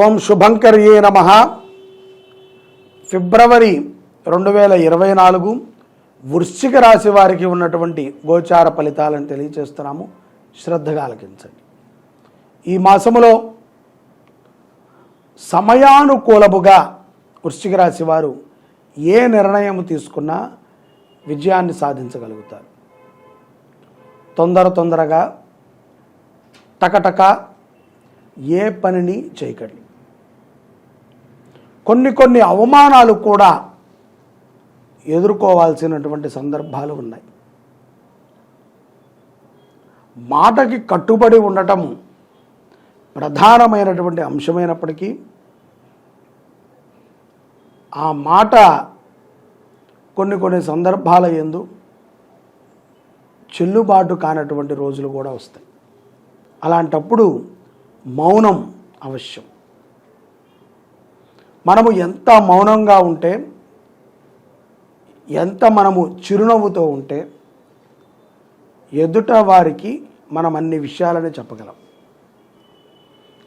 ఓం శుభంకర్యే నమ. ఫిబ్రవరి రెండు వేల ఇరవై నాలుగు వృశ్చిక రాశి వారికి ఉన్నటువంటి గోచార ఫలితాలను తెలియజేస్తున్నాము శ్రద్ధగా ఆలకించండి. ఈ మాసములో సమయానుకూలముగా వృశ్చిక రాశి వారు ఏ నిర్ణయం తీసుకున్నా విజయాన్ని సాధించగలుగుతారు. తొందర తొందరగా టకటక ఏ పనిని చేయకండి. కొన్ని కొన్ని అవమానాలు కూడా ఎదుర్కోవాల్సినటువంటి సందర్భాలు ఉన్నాయి. మాటకి కట్టుబడి ఉండటం ప్రధానమైనటువంటి అంశమైనప్పటికీ ఆ మాట కొన్ని కొన్ని సందర్భాల ఎందు చెల్లుబాటు కానటువంటి రోజులు కూడా వస్తాయి. అలాంటప్పుడు మౌనం అవశ్యం. మనము ఎంత మౌనంగా ఉంటే ఎంత మనము చిరునవ్వుతో ఉంటే ఎదుట వారికి మనం అన్ని విషయాలని చెప్పగలం.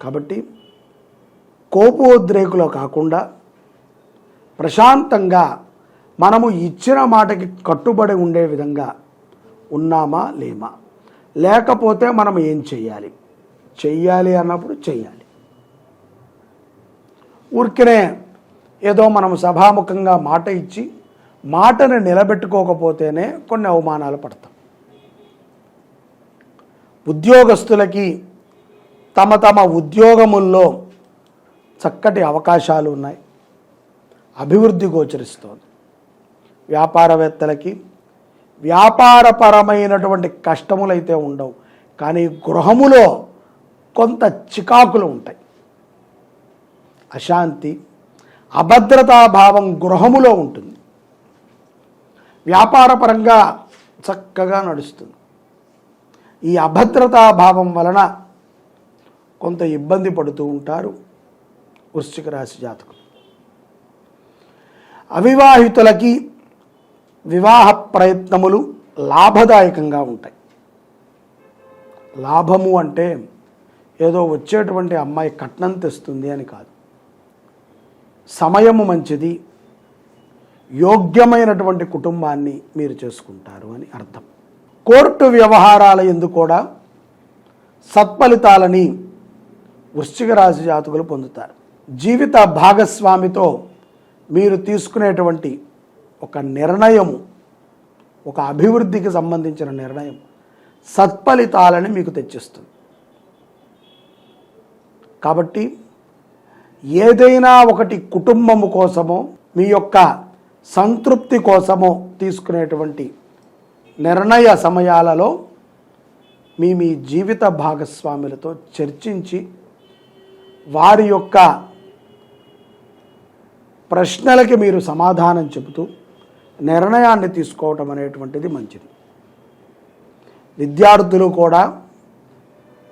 కాబట్టి కోపోద్రేకులో కాకుండా ప్రశాంతంగా మనము ఇచ్చిన మాటకి కట్టుబడి ఉండే విధంగా ఉన్నామా లేమా? లేకపోతే మనం ఏం చెయ్యాలి? చెయ్యాలి అన్నప్పుడు చెయ్యాలి. ఊరికనే ఏదో మనం సభాముఖంగా మాట ఇచ్చి మాటను నిలబెట్టుకోకపోతేనే కొన్ని అవమానాలు పడతాం. ఉద్యోగస్తులకి తమ తమ ఉద్యోగముల్లో చక్కటి అవకాశాలు ఉన్నాయి. అభివృద్ధి గోచరిస్తోంది. వ్యాపారవేత్తలకి వ్యాపారపరమైనటువంటి కష్టములైతే ఉండవు. కానీ గృహములో కొంత చికాకులు ఉంటాయి. అశాంతి అభద్రతాభావం గృహములో ఉంటుంది. వ్యాపారపరంగా చక్కగా నడుస్తుంది. ఈ అభద్రతాభావం వలన కొంత ఇబ్బంది పడుతూ ఉంటారు వృశ్చిక రాశి జాతకులు. అవివాహితులకి వివాహ ప్రయత్నములు లాభదాయకంగా ఉంటాయి. లాభము అంటే ఏదో వచ్చేటువంటి అమ్మాయి కట్నం తెస్తుంది అని కాదు. సమయము మంచిది యోగ్యమైనటువంటి కుటుంబాన్ని మీరు చేసుకుంటారు అని అర్థం. కోర్టు వ్యవహారాల ఎందు కూడా సత్ఫలితాలని వృశ్చిక రాశి జాతకులు పొందుతారు. జీవిత భాగస్వామితో మీరు తీసుకునేటువంటి ఒక నిర్ణయము ఒక అభివృద్ధికి సంబంధించిన నిర్ణయం సత్ఫలితాలని మీకు తెచ్చిస్తుంది. కాబట్టి ఏదైనా ఒకటి కుటుంబము కోసమో మీ యొక్క సంతృప్తి కోసమో తీసుకునేటువంటి నిర్ణయ సమయాలలో మీ మీ జీవిత భాగస్వాములతో చర్చించి వారి యొక్క ప్రశ్నలకి మీరు సమాధానం చెబుతూ నిర్ణయాన్ని తీసుకోవటం అనేటువంటిది మంచిది. విద్యార్థులు కూడా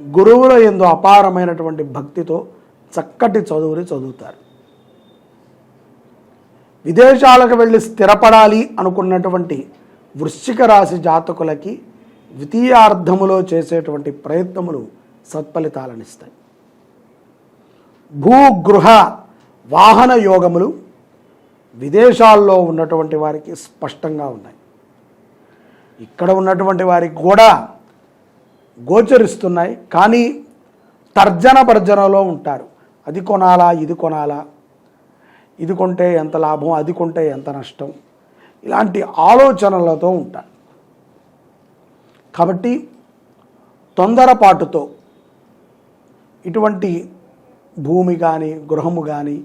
గురువుల ఎందు అపారమైనటువంటి భక్తితో చక్కటి చదువుని చదువుతారు. విదేశాలకు వెళ్ళి స్థిరపడాలి అనుకున్నటువంటి వృశ్చిక రాశి జాతకులకి ద్వితీయార్థములో చేసేటువంటి ప్రయత్నములు సత్ఫలితాలనిస్తాయి. భూగృహ వాహన యోగములు విదేశాల్లో ఉన్నటువంటి వారికి స్పష్టంగా ఉన్నాయి. ఇక్కడ ఉన్నటువంటి వారికి కూడా గోచరిస్తున్నాయి కానీ తర్జన భర్జనలో ఉంటారు. అది కొనాలా ఇది కొనాలా? ఇది కొంటే ఎంత లాభం అది కొంటే ఎంత నష్టం? ఇలాంటి ఆలోచనలతో ఉంటారు కాబట్టి తొందరపాటుతో ఇటువంటి భూమి కానీ గృహము కానీ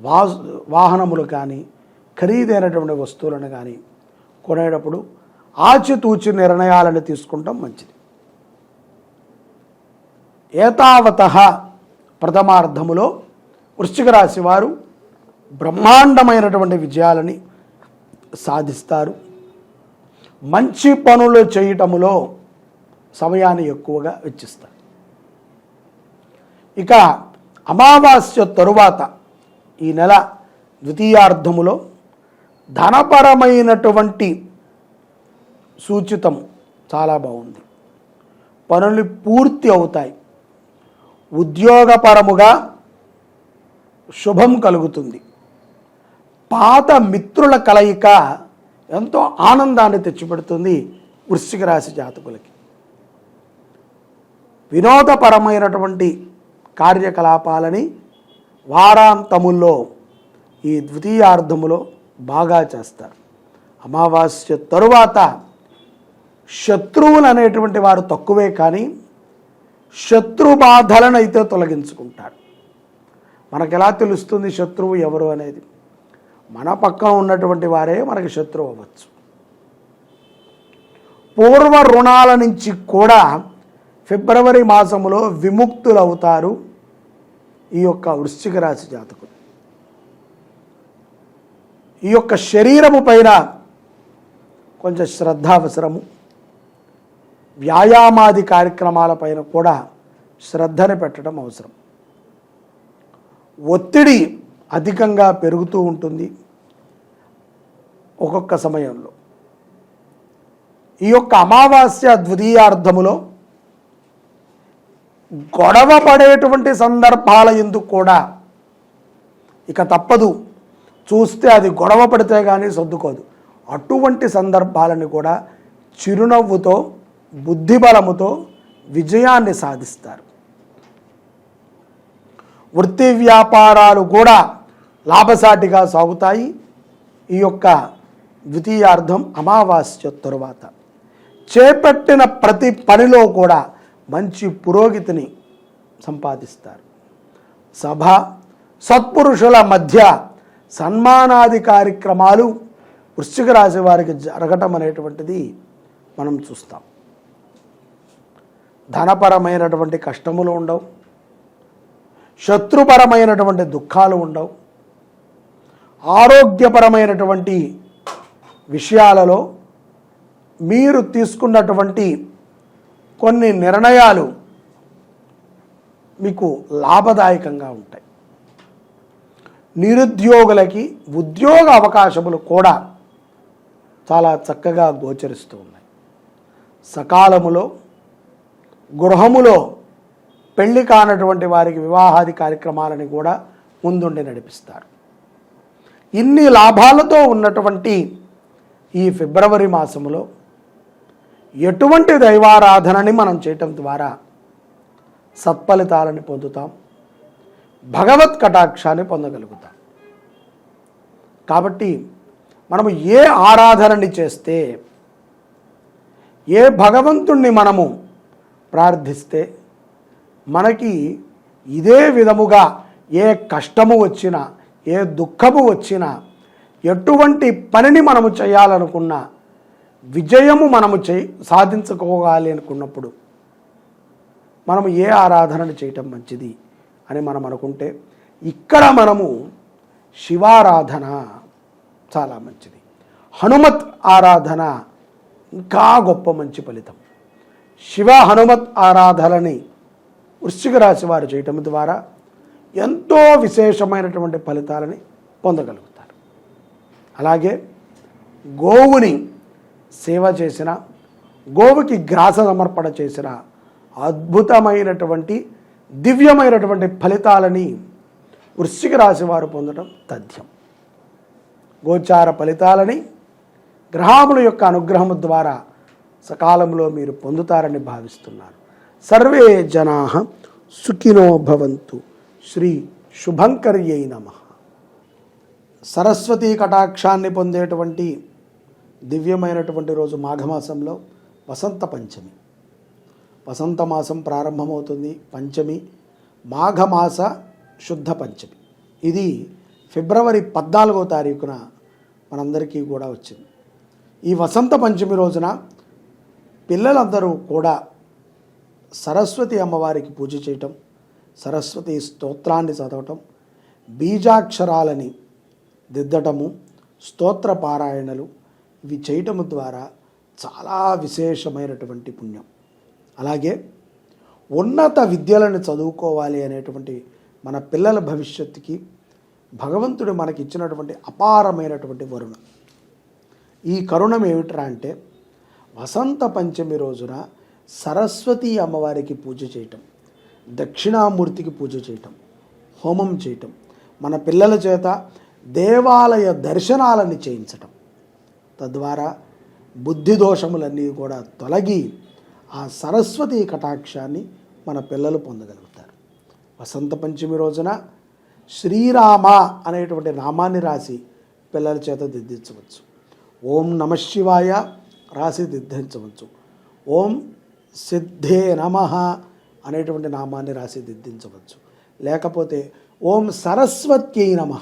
వా వాహనములు కానీ ఖరీదైనటువంటి వస్తువులను కానీ కొనేటప్పుడు ఆచితూచి నిర్ణయాలను తీసుకుంటాం మంచిది. ఏతావత ప్రథమార్థములో వృశ్చిక రాశి వారు బ్రహ్మాండమైనటువంటి విజయాలని సాధిస్తారు. మంచి పనులు చేయటములో సమయాన్ని ఎక్కువగా వెచ్చిస్తారు. ఇక అమావాస్య తరువాత ఈ నెల ద్వితీయార్థములో ధనపరమైనటువంటి సూచితం చాలా బాగుంది. పనులు పూర్తి అవుతాయి. ఉద్యోగపరముగా శుభం కలుగుతుంది. పాత మిత్రుల కలయిక ఎంతో ఆనందాన్ని తెచ్చిపెడుతుంది వృశ్చిక రాశి జాతకులకి. వినోదపరమైనటువంటి కార్యకలాపాలని వారాంతముల్లో ఈ ద్వితీయార్థములో బాగా చేస్తారు. అమావాస్య తరువాత శత్రువులు అనేటువంటి వారు తక్కువే కానీ శత్రు బాధలను అయితే తొలగించుకుంటారు మనకు ఎలా తెలుస్తుంది శత్రువు ఎవరు అనేది? మన పక్కన ఉన్నటువంటి వారే మనకి శత్రువు అవ్వచ్చు. పూర్వ రుణాల నుంచి కూడా ఫిబ్రవరి మాసములో విముక్తులవుతారు ఈ యొక్క వృశ్చిక రాశి జాతకులు. ఈ యొక్క శరీరము పైన కొంచెం శ్రద్ధ అవసరము వ్యాయామాది కార్యక్రమాల పైన కూడా శ్రద్ధని పెట్టడం అవసరం. ఒత్తిడి అధికంగా పెరుగుతూ ఉంటుంది ఒక్కొక్క సమయంలో. ఈ యొక్క అమావాస్య ద్వితీయార్థములో గొడవ పడేటువంటి సందర్భాల ఎందుకు కూడా ఇక తప్పదు. చూస్తే అది గొడవ పడితే కానీ సర్దుకోదు. అటువంటి సందర్భాలను కూడా చిరునవ్వుతో బుద్ధిబలముతో విజయాన్ని సాధిస్తారు. వృత్తి వ్యాపారాలు కూడా లాభసాటిగా సాగుతాయి. ఈ యొక్క ద్వితీయార్థం అమావాస్య తరువాత. చేపట్టిన ప్రతి పనిలో కూడా మంచి పురోగతిని సంపాదిస్తారు. సభ సత్పురుషుల మధ్య సన్మానాది కార్యక్రమాలు వృశ్చిక రాశి వారికి జరగటం అనేటువంటిది మనం చూస్తాం. ధనపరమైనటువంటి కష్టములు ఉండవు. శత్రుపరమైనటువంటి దుఃఖాలు ఉండవు. ఆరోగ్యపరమైనటువంటి విషయాలలో మీరు తీసుకున్నటువంటి కొన్ని నిర్ణయాలు మీకు లాభదాయకంగా ఉంటాయి. నిరుద్యోగులకి ఉద్యోగ అవకాశములు కూడా చాలా చక్కగా గోచరిస్తూ ఉన్నాయి. సకాలములో గృహములో పెళ్ళి కానటువంటి వారికి వివాహాది కార్యక్రమాలని కూడా ముందుండి నడిపిస్తారు. ఇన్ని లాభాలతో ఉన్నటువంటి ఈ ఫిబ్రవరి మాసములో ఎటువంటి దైవారాధనని మనం చేయటం ద్వారా సత్ఫలితాలని పొందుతాం భగవత్ కటాక్షాన్ని పొందగలుగుతాం. కాబట్టి మనము ఏ ఆరాధనని చేస్తే ఏ భగవంతుణ్ణి మనము ప్రార్థిస్తే మనకి ఇదే విధముగా ఏ కష్టము వచ్చినా ఏ దుఃఖము వచ్చినా ఎటువంటి పనిని మనము చేయాలనుకున్నా విజయము మనము చే సాధించుకోవాలి అనుకున్నప్పుడు మనము ఏ ఆరాధనను చేయటం మంచిది అని మనం అనుకుంటే ఇక్కడ మనము శివారాధన చాలా మంచిది. హనుమత్ ఆరాధన ఇంకా గొప్ప మంచి ఫలితం. శివ హనుమత్ ఆరాధనని వృశ్చిక రాశి వారు చేయటం ద్వారా ఎంతో విశేషమైనటువంటి ఫలితాలని పొందగలుగుతారు. అలాగే గోవుని సేవ చేసిన గోవుకి గ్రాస సమర్పణ చేసిన అద్భుతమైనటువంటి దివ్యమైనటువంటి ఫలితాలని వృశ్చిక రాశి వారు పొందడం తథ్యం. గోచార ఫలితాలని గ్రహముల యొక్క అనుగ్రహము ద్వారా సకాలంలో మీరు పొందుతారని భావిస్తున్నారు. సర్వే జనా సుఖినో భవంతు. శ్రీ శుభంకర్యై నమ. సరస్వతీ కటాక్షాన్ని పొందేటువంటి దివ్యమైనటువంటి రోజు మాఘమాసంలో వసంత పంచమి. వసంత మాసం ప్రారంభమవుతుంది. పంచమి మాఘమాస శుద్ధ పంచమి. ఇది ఫిబ్రవరి పద్నాలుగో తారీఖున మనందరికీ కూడా వచ్చింది. ఈ వసంత పంచమి రోజున పిల్లలందరూ కూడా సరస్వతి అమ్మవారికి పూజ చేయటం సరస్వతి స్తోత్రాన్ని చదవటం బీజాక్షరాలని దిద్దటము స్తోత్ర పారాయణలు ఇవి చేయటము ద్వారా చాలా విశేషమైనటువంటి పుణ్యం. అలాగే ఉన్నత విద్యలను చదువుకోవాలి అనేటువంటి మన పిల్లల భవిష్యత్తుకి భగవంతుడు మనకి ఇచ్చినటువంటి అపారమైనటువంటి వరుణ. ఈ కరుణం ఏమిట్రా అంటే వసంత పంచమి రోజున సరస్వతి అమ్మవారికి పూజ చేయటం దక్షిణామూర్తికి పూజ చేయటం హోమం చేయటం మన పిల్లల చేత దేవాలయ దర్శనాలని చేయించటం. తద్వారా బుద్ధి దోషములన్నీ కూడా తొలగి ఆ సరస్వతి కటాక్షాన్ని మన పిల్లలు పొందగలుగుతారు. వసంత పంచమి రోజున శ్రీరామ అనేటువంటి నామాన్ని రాసి పిల్లల చేత దిద్దించవచ్చు. ఓం నమ శివాయ. రాసి దిద్దించవచ్చు. ఓం సిద్ధే నమ అనేటువంటి నామాన్ని రాసి దిద్దించవచ్చు. లేకపోతే ఓం సరస్వత్యై నమ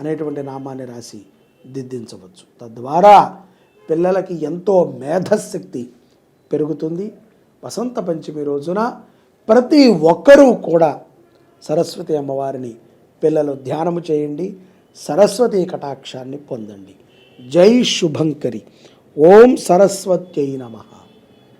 అనేటువంటి నామాన్ని రాసి దిద్దించవచ్చు. తద్వారా పిల్లలకి ఎంతో మేధశక్తి పెరుగుతుంది. వసంత పంచమి రోజున ప్రతి ఒక్కరూ కూడా సరస్వతి అమ్మవారిని పిల్లలు ధ్యానము చేయండి. సరస్వతి కటాక్షాన్ని పొందండి. జై శుభంకరి. ఓం సరస్వత్యై నమః.